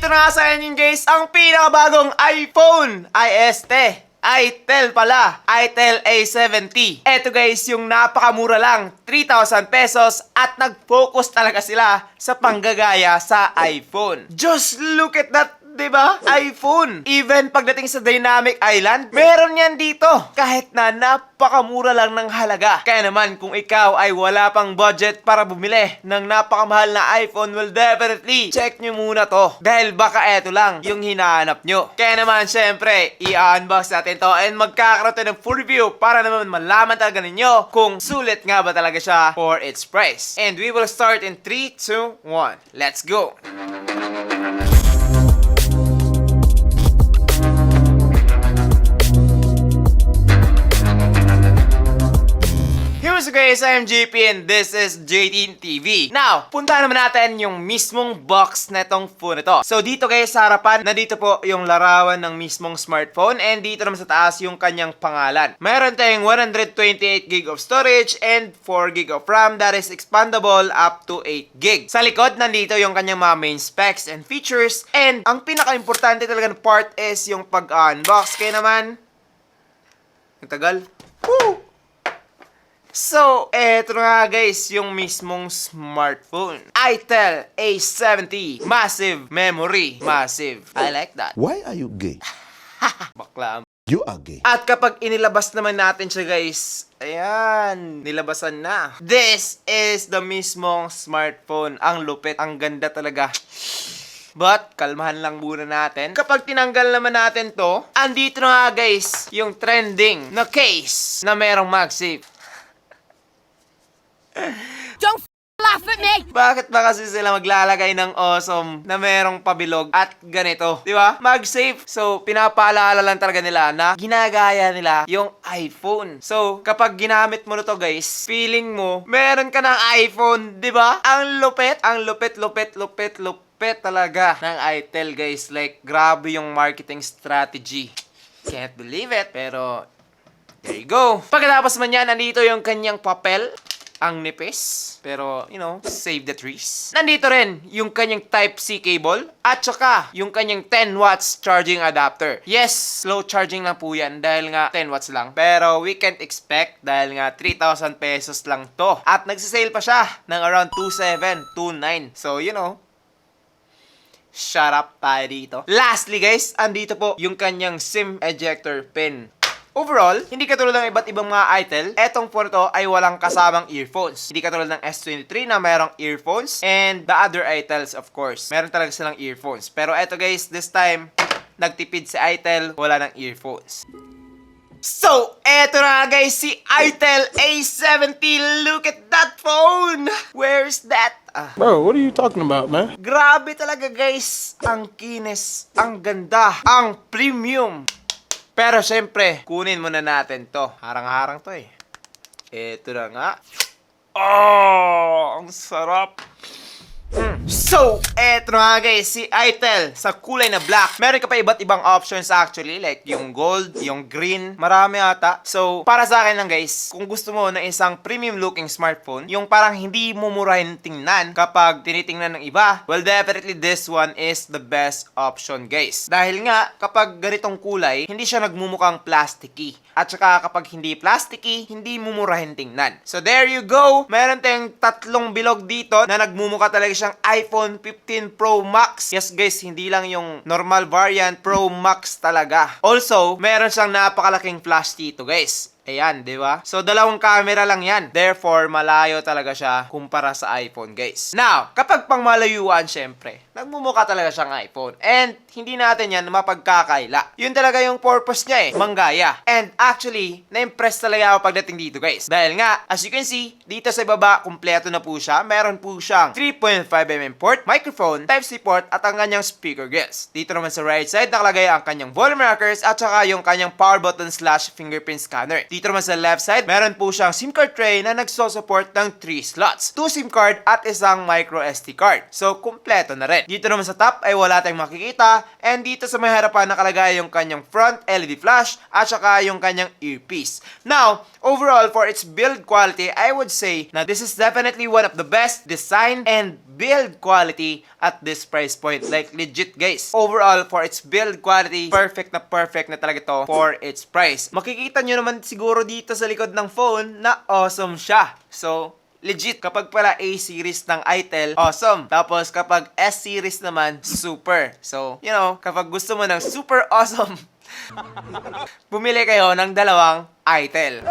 andito na nga sa inyo guys ang pinakabagong iPhone IST. itel pala, itel A70. Eto guys, yung napakamura lang, 3,000 pesos at nag-focus talaga sila sa panggagaya sa iPhone. Just look at that ba? iPhone. Even pagdating sa Dynamic Island, meron yan dito. Kahit na napakamura lang ng halaga. Kaya naman kung ikaw ay wala pang budget para bumili ng napakamahal na iPhone, well definitely check nyo muna to. Dahil baka eto lang yung hinahanap nyo. Kaya naman syempre, i-unbox natin to and magkakaroon tayo ng full review para naman malaman talaga ninyo kung sulit nga ba talaga siya for its price. And we will start in 3, 2, 1. Let's go! Here's guys, I'm JP and this is JT TV. Now, punta naman natin yung mismong box na itong phone ito. So dito guys sa harapan, nandito po yung larawan ng mismong smartphone and dito naman sa taas yung kanyang pangalan. Meron tayong 128 gig of storage and 4 gig of RAM that is expandable up to 8 gig. Sa likod, nandito yung kanyang mga main specs and features and ang pinaka-importante talaga part is yung pag-unbox. Kaya naman, ang. Woo! So, eto na nga guys, yung mismong smartphone. itel A70. Massive memory. Massive. I like that. Why are you gay? Bakla. You are gay. At kapag inilabas naman natin siya guys, ayan, nilabasan na. This is the mismong smartphone. Ang lupit, ang ganda talaga. But, kalmahan lang muna natin. Kapag tinanggal naman natin to, andito na nga guys, yung trending na case na merong MagSafe. Don't laugh at me! Bakit ba kasi sila maglalagay ng awesome na merong pabilog at ganito? Di ba? Mag-safe. So, pinapaalala lang talaga nila na ginagaya nila yung iPhone. So, kapag ginamit mo na to guys, feeling mo, meron ka ng iPhone, di ba? Ang lupet, ang lupet, lupet, lupet, lupet talaga ng itel guys. Like, grabe yung marketing strategy. Can't believe it, pero There you go. Pagkatapos man yan, nandito yung kanyang papel. Ang nipis. Pero, you know, save the trees. Nandito rin yung kanyang Type-C cable. At saka, yung kanyang 10 watts charging adapter. Yes, slow charging lang po yan dahil nga 10 watts lang. Pero we can't expect dahil nga 3,000 pesos lang to. At nagsisale pa siya ng around 2,700, 2,900. So, you know, Shut up tayo dito. Lastly guys, andito po yung kanyang SIM ejector pin. Overall, hindi katulad ng iba't ibang mga itel, etong phone to ay walang kasamang earphones. Hindi katulad ng S23 na merong earphones and the other itels of course. Meron talaga silang earphones. Pero eto guys, this time, nagtipid si itel, wala ng earphones. So, eto na nga guys, si itel A70. Look at that phone! Where's that? Ah, Bro, what are you talking about, man? Grabe talaga guys, ang kinis, ang ganda, ang premium. Pero syempre, kunin muna natin to. Harang-harang to eh. Ito na nga. Oh, ang sarap. Mm. So, eto na nga guys, si Itel sa kulay na black. Meron ka pa iba't ibang options actually, like yung gold, yung green, marami ata. So, para sa akin lang guys, kung gusto mo ng isang premium looking smartphone, yung parang hindi mo murahin tingnan kapag tinitingnan ng iba, well definitely this one is the best option guys. Dahil nga, kapag ganitong kulay, hindi siya nagmumukhang plasticky. At saka kapag hindi plasticky, hindi mumurahin tingnan. So there you go! Meron tayong tatlong bilog dito na nagmumukha talaga siyang iPhone 15 Pro Max. Yes guys, hindi lang yung normal variant, Pro Max talaga. Also, meron siyang napakalaking flash dito guys. Ayan, di ba? So, dalawang camera lang yan. Therefore, malayo talaga siya kumpara sa iPhone, guys. Now, kapag pang malayuan, syempre, nagmumukha talaga siyang iPhone. And, hindi natin yan mapagkakaila. Yun talaga yung purpose niya eh, manggaya. And, actually, na-impress talaga ako pagdating dito, guys. Dahil nga, as you can see, dito sa baba, kumpleto na po siya. Meron po siyang 3.5mm port, microphone, Type-C port, at ang kanyang speaker grills. Dito naman sa right side, nakalagay ang kanyang volume rockers at saka yung kanyang power button slash fingerprint scanner. Dito dito naman sa left side, meron po siyang SIM card tray na nagsosupport ng 3 slots. 2 SIM card at isang micro SD card. So, kumpleto na rin. Dito naman sa top ay wala tayong makikita and dito sa may harapan nakalagay yung kanyang front LED flash at saka yung kanyang earpiece. Now, overall for its build quality, I would say na this is definitely one of the best design and build quality at this price point. Like legit guys. Overall for its build quality, perfect na perfect na talaga to for its price. Makikita nyo naman siguro dito sa likod ng phone na awesome siya. So, legit. Kapag pala A series ng Itel, awesome. Tapos kapag S series naman, super. So, you know, kapag gusto mo ng super awesome, bumili kayo ng dalawang Itel.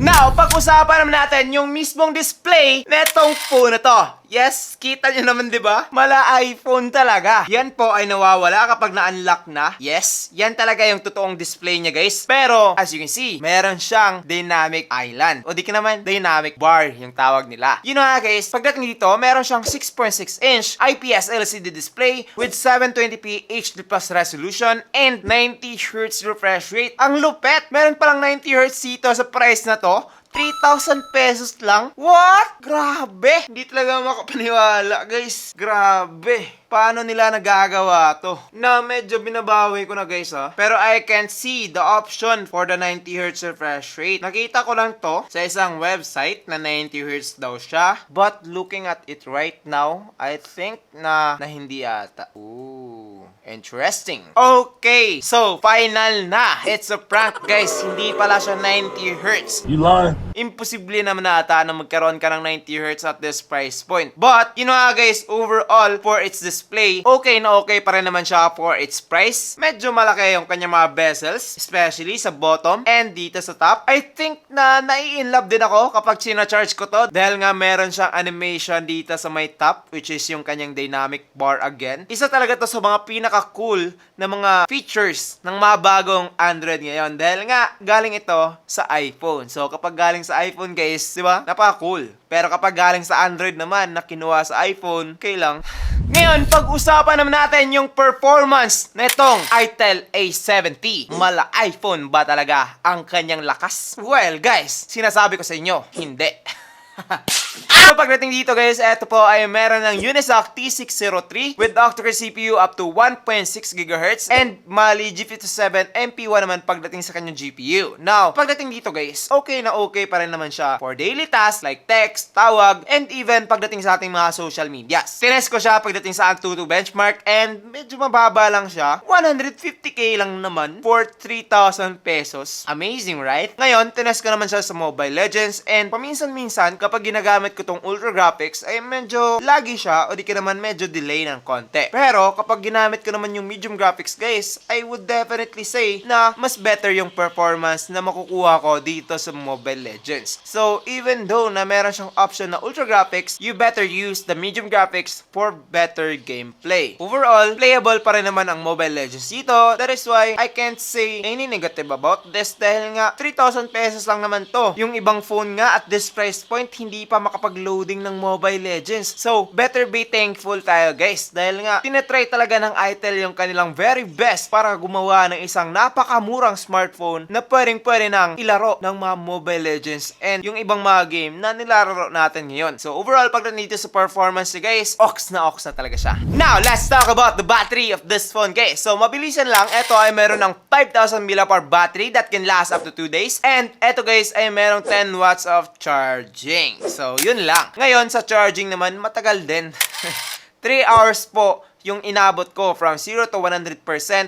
Now, pag-usapan naman natin yung mismong display netong phone na to. Yes, kita nyo naman 'di ba? Mala iPhone talaga. Yan po ay nawawala kapag na-unlock na. Yes, yan talaga yung totoong display niya guys. Pero, as you can see, meron siyang dynamic island. O di ka naman, dynamic bar yung tawag nila. Yun na nga guys, pagdating dito, meron siyang 6.6 inch IPS LCD display with 720p HD plus resolution and 90 Hz refresh rate. Ang lupet! Meron palang 90 Hz dito sa price na to. 3,000 pesos lang? What? Grabe! Hindi talaga makapaniwala, guys. Grabe. Paano nila nagagawa to? Na medyo binabawi ko na guys ha. Pero I can see the option for the 90Hz refresh rate. Nakita ko lang to sa isang website na 90Hz daw siya. But looking at it right now, I think na, na hindi ata. Ooh. Interesting. Okay, so final na. It's a prank guys. Hindi pala siya 90Hz You lying? Imposible naman na ata na magkaroon ka ng 90Hz at this price point. But, you know nga guys, overall, for its display, okay na okay pa rin naman siya for its price. Medyo malaki yung kanyang mga bezels, especially sa bottom and dito sa top. I think na nai-inlove din ako kapag sinacharge ko to dahil nga meron siyang animation dito sa may top, which is yung kanyang dynamic bar again. Isa talaga to sa mga pinaka-cool na mga features ng mga bagong Android ngayon dahil nga galing ito sa iPhone. So kapag galing sa iPhone guys, di ba? Napaka-cool. Pero kapag galing sa Android naman na kinuha sa iPhone, okay lang. Ngayon, pag-usapan naman natin yung performance nitong Itel A70. Mala iPhone ba talaga ang kanyang lakas? Well, guys, sinasabi ko sa inyo, hindi. So pagdating dito guys, eto po ay meron ng Unisoc T603 with octa-core CPU up to 1.6 GHz and Mali G57 MP1 naman pagdating sa kanyang GPU. Now, pagdating dito guys, okay na okay pa rin naman siya for daily tasks like text, tawag, and even pagdating sa ating mga social medias. Tinest ko siya pagdating sa Antutu benchmark and medyo mababa lang siya. 150k lang naman for 3,000 pesos. Amazing, right? Ngayon, tinest ko naman siya sa Mobile Legends and paminsan-minsan kapag ginagamit ko tong Ultra Graphics ay medyo lagi siya o di ka naman medyo delay ng konti. Pero kapag ginamit ko naman yung medium graphics guys, I would definitely say na mas better yung performance na makukuha ko dito sa Mobile Legends. So even though na meron siyang option na Ultra Graphics, you better use the medium graphics for better gameplay. Overall, playable pa rin naman ang Mobile Legends dito. That is why I can't say any negative about this dahil nga 3,000 pesos lang naman to. Yung ibang phone nga at this price point, hindi pa makapag-loading ng Mobile Legends. So, better be thankful tayo guys. Dahil nga, tinetry talaga ng Itel yung kanilang very best para gumawa ng isang napakamurang smartphone na pwedeng pwede nang ilaro ng mga Mobile Legends and yung ibang mga game na nilalaro natin ngayon. So, overall, pagdating dito sa performance guys, ox na ox na talaga siya. Now, let's talk about the battery of this phone guys. So, mabilisan lang, ito ay meron ng 5,000 mAh battery that can last up to 2 days. And ito guys ay merong 10 watts of charging. So, yun lang. Ngayon, sa charging naman, matagal din. 3 hours po yung inabot ko from 0 to 100%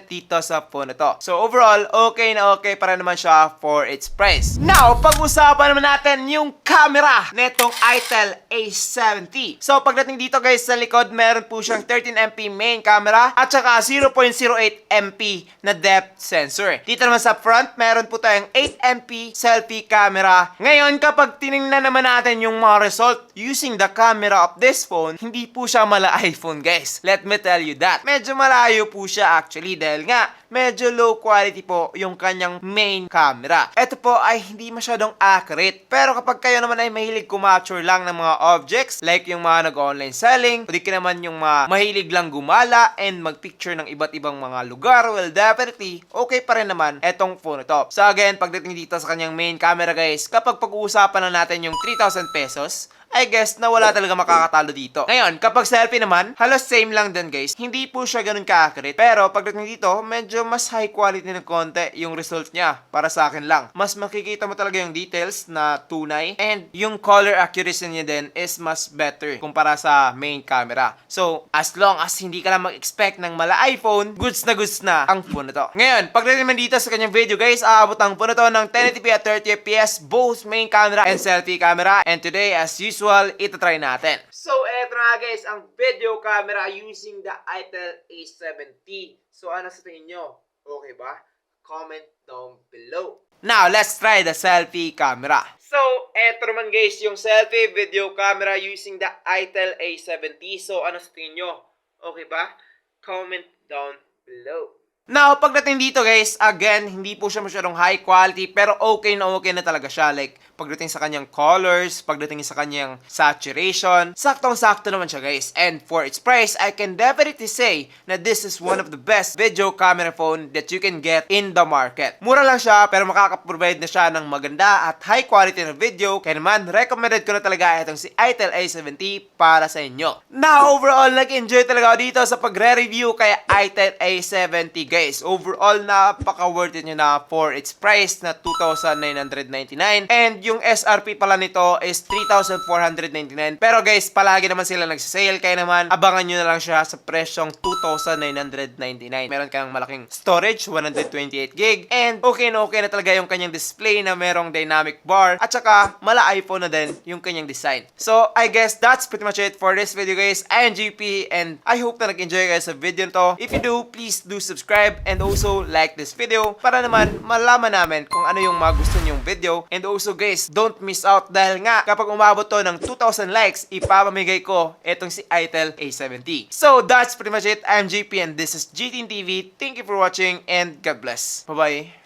dito sa phone na to. So overall, okay na okay para naman siya for its price. Now, pag-usapan naman natin yung camera netong Itel A70. So pagdating dito guys sa likod, meron po siyang 13MP main camera at saka 0.08MP na depth sensor. Dito naman sa front, meron po tayong 8MP selfie camera. Ngayon, kapag tiningnan naman natin yung mga result using the camera of this phone, hindi po siya mala iPhone guys. Let me tell you that. Medyo malayo po siya actually dahil nga medyo low quality po yung kanyang main camera. Ito po ay hindi masyadong accurate. Pero kapag kayo naman ay mahilig kumapture lang ng mga objects, like yung mga nag-online selling, di ka naman yung mga mahilig lang gumala and magpicture ng iba't ibang mga lugar, well, definitely, okay pa rin naman etong phone ito. So again, pagdating dito sa kanyang main camera guys, kapag pag-uusapan na natin yung 3,000 pesos, I guess na wala talaga makakatalo dito. Ngayon, kapag selfie naman, halos same lang din guys. Hindi po siya ganun ka-accurate. Pero pagdating dito, medyo mas high quality ng konti yung result niya. Para sa akin lang. Mas makikita mo talaga yung details na tunay. And yung color accuracy niya din is mas better kumpara sa main camera. So, as long as hindi ka lang mag-expect ng mala iPhone, goods na goods na ang phone na to. Ngayon, pagdating naman dito sa kanyang video guys, aabot ang phone na to ng 1080p at 30fps, both main camera and selfie camera. And today, as usual, ito-try natin. So, eto na guys, ang video camera using the Itel A70. So, ano sa tingin nyo? Okay ba? Comment down below. Now, let's try the selfie camera. So, eto naman guys, yung selfie video camera using the Itel A70. So, ano sa tingin nyo? Okay ba? Comment down below. Now, pagdating dito guys, again, hindi po siya masyadong high quality, pero okay na okay na talaga siya. Like, pagdating sa kanyang colors, pagdating sa kanyang saturation, saktong-sakto naman siya guys. And for its price, I can definitely say na this is one of the best video camera phone that you can get in the market. Mura lang siya, pero makakaprovide na siya ng maganda at high quality na video. Kaya naman, recommended ko na talaga itong si Itel A70 para sa inyo. Now, overall, nag-enjoy talaga ako dito sa pagre-review kay Itel A70 guys. Overall, napaka-worth it nyo na for its price na 2,999. And yung SRP pala nito is 3,499. Pero guys, palagi naman sila nagsasale. Kaya naman, abangan nyo na lang siya sa presyong 2,999. Meron kang malaking storage, 128 gig. And okay na okay na talaga yung kanyang display na merong dynamic bar. At saka, mala iPhone na din yung kanyang design. So, I guess that's pretty much it for this video guys. I am GP and I hope na nag-enjoy guys sa video nito. If you do, please do subscribe and also like this video para naman malaman namin kung ano yung mga gusto nyong video. And also guys, don't miss out dahil nga kapag umabot to ng 2,000 likes, ipapamigay ko etong si Itel A70. So, that's pretty much it. I'm GP and this is GTN TV. Thank you for watching and God bless. Bye-bye.